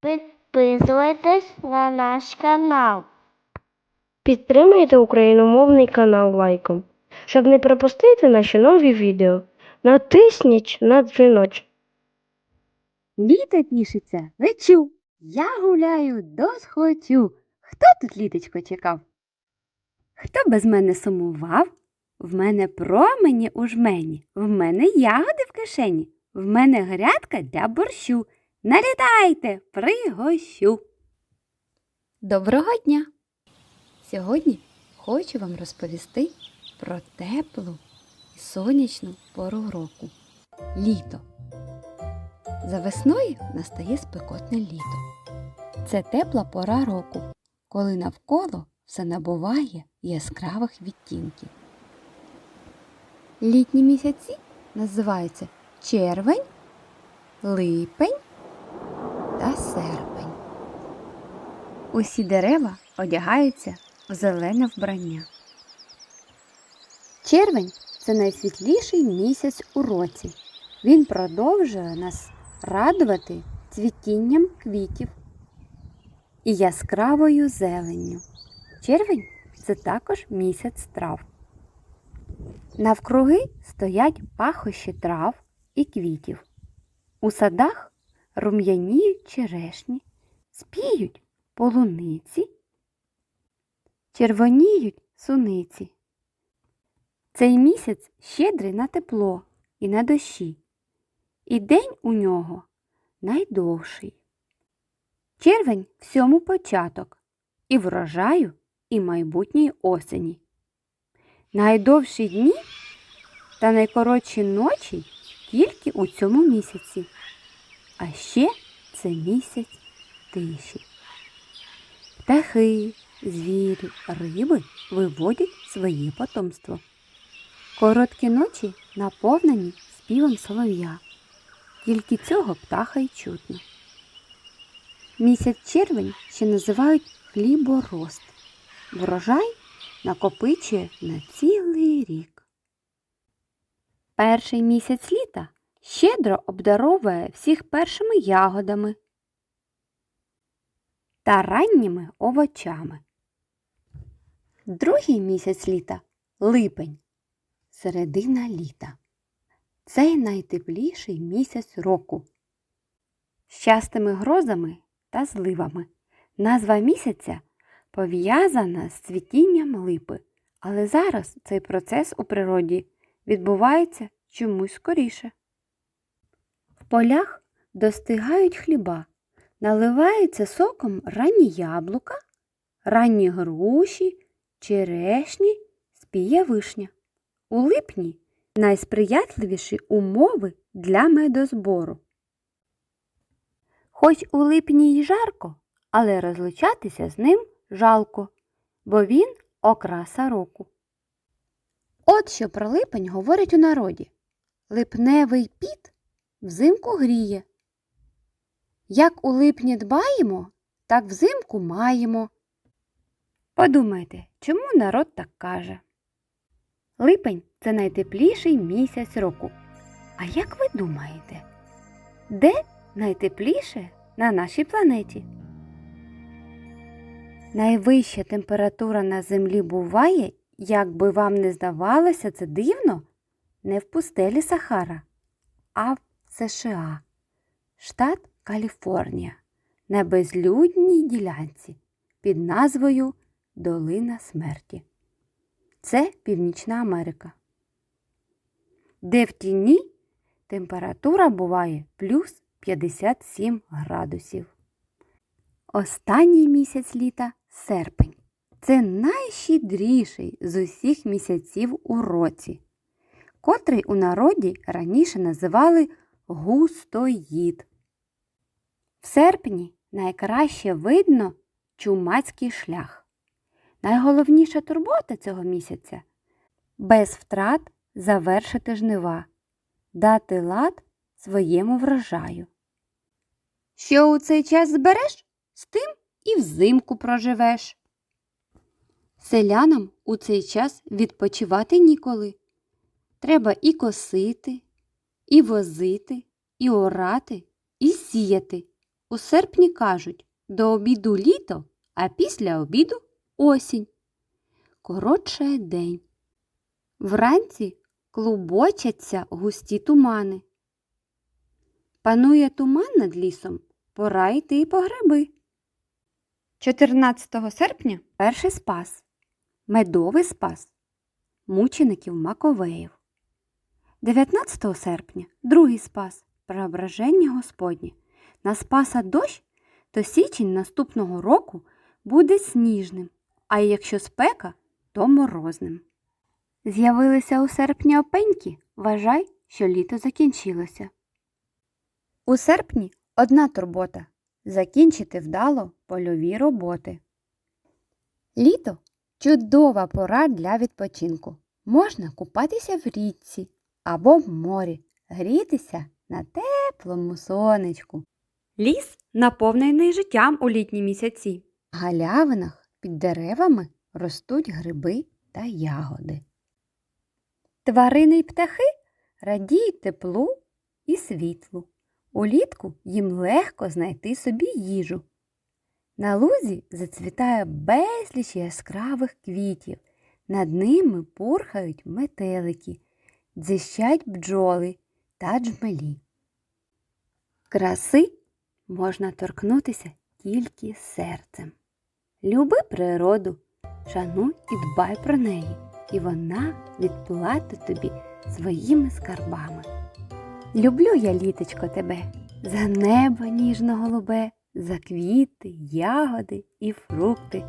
Підписуйтесь на наш канал. Підтримайте україномовний канал лайком. Щоб не пропустити наші нові відео, натисніть на дзвіночок. Літо тішиться, лечу. Я гуляю, досхочу. Хто тут літочко чекав? Хто без мене сумував? В мене промені у жмені, в мене ягоди в кишені, в мене грядка для борщу. Налітайте, пригощу. Доброго дня! Сьогодні хочу вам розповісти про теплу і сонячну пору року літо. За весною настає спекотне літо. Це тепла пора року, коли навколо все набуває яскравих відтінків. Літні місяці називаються червень, липень та серпень. Усі дерева одягаються в зелене вбрання. Червень це найсвітліший місяць у році. Він продовжує нас радувати цвітінням квітів і яскравою зеленню. Червень це також місяць трав. Навкруги стоять пахощі трав і квітів. У садах рум'яніють черешні, спіють полуниці, червоніють суниці. Цей місяць щедрий на тепло і на дощі, і день у нього найдовший. Червень всьому початок і врожаю, і майбутньої осені. Найдовші дні та найкоротші ночі тільки у цьому місяці. А ще це місяць тиші. Птахи, звірі, риби виводять своє потомство. Короткі ночі наповнені співом солов'я. Тільки цього птаха й чутно. Місяць червень ще називають хліборост. Врожай накопичує на цілий рік. Перший місяць літа щедро обдаровує всіх першими ягодами та ранніми овочами. Другий місяць літа липень середина літа. Це найтепліший місяць року. З частими грозами та зливами. Назва місяця пов'язана з цвітінням липи, але зараз цей процес у природі відбувається чомусь скоріше. В полях достигають хліба, наливаються соком ранні яблука, ранні груші, черешні, спіє вишня. У липні найсприятливіші умови для медозбору. Хоч у липні й жарко, але розлучатися з ним жалко, бо він окраса року. От що про липень говорять у народі. Липневий піт взимку гріє. Як у липні дбаємо, так взимку маємо. Подумайте, чому народ так каже? Липень це найтепліший місяць року. А як ви думаєте, де найтепліше на нашій планеті? Найвища температура на землі буває, як би вам не здавалося це дивно, не в пустелі Сахара, а в США, штат Каліфорнія, на безлюдній ділянці під назвою Долина смерті. Це Північна Америка, де в тіні температура буває плюс 57 градусів. Останній місяць літа серпень. Це найщедріший з усіх місяців у році, котрий у народі раніше називали густоїд. В серпні найкраще видно чумацький шлях. Найголовніша турбота цього місяця без втрат завершити жнива, дати лад своєму врожаю. Що у цей час збереш, з тим і взимку проживеш. Селянам у цей час відпочивати ніколи. Треба і косити, і возити, і орати, і сіяти, У серпні кажуть до обіду літо, а після обіду осінь. Коротшає день. Вранці клубочаться густі тумани. Панує туман над лісом, пора йти по гриби. 14 серпня перший спас, медовий спас, мучеників Маковеїв. 19 серпня другий спас, преображення Господнє. На спаса дощ, то січень наступного року буде сніжним, а якщо спека, то морозним. З'явилися у серпні опеньки, вважай, що літо закінчилося. У серпні одна турбота закінчити вдало польові роботи. Літо чудова пора для відпочинку. Можна купатися в річці або в морі, грітися на теплому сонечку. Ліс наповнений життям у літні місяці. В галявинах під деревами ростуть гриби та ягоди. Тварини й птахи радіють теплу і світлу. Улітку їм легко знайти собі їжу. На лузі зацвітає безліч яскравих квітів. Над ними пурхають метелики, дзищать бджоли та джмелі. Краси можна торкнутися тільки серцем. Люби природу, шануй і дбай про неї, і вона відплатить тобі своїми скарбами. Люблю я, літочко, тебе, за небо ніжно голубе, за квіти, ягоди і фрукти,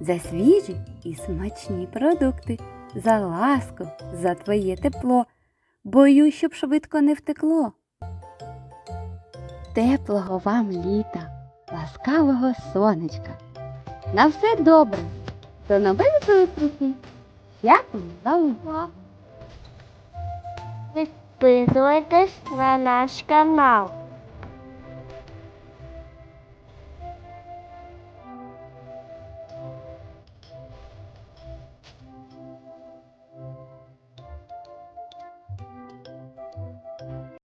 за свіжі і смачні продукти, за ласку, за твоє тепло, бою, щоб швидко не втекло. Теплого вам літа, ласкавого сонечка. На все добре. До нових зустрічей. Дякую за. Підписуйтесь на наш канал.